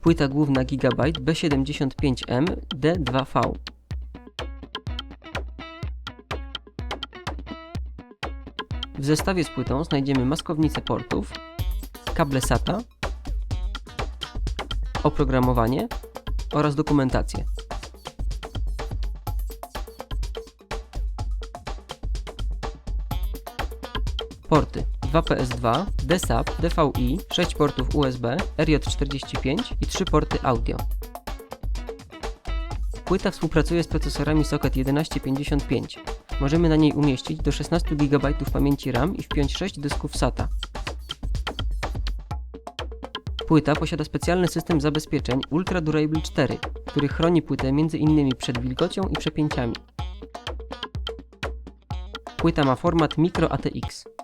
Płyta główna Gigabyte B75M D2V. W zestawie z płytą znajdziemy maskownicę portów, kable SATA, oprogramowanie oraz dokumentację. Porty 2PS2, DSAP, DVI, 6 portów USB, RJ45 i 3 porty audio. Płyta współpracuje z procesorami Socket 1155. Możemy na niej umieścić do 16 GB pamięci RAM i wpiąć 6 dysków SATA. Płyta posiada specjalny system zabezpieczeń Ultra Durable 4, który chroni płytę m.in. przed wilgocią i przepięciami. Płyta ma format Micro ATX.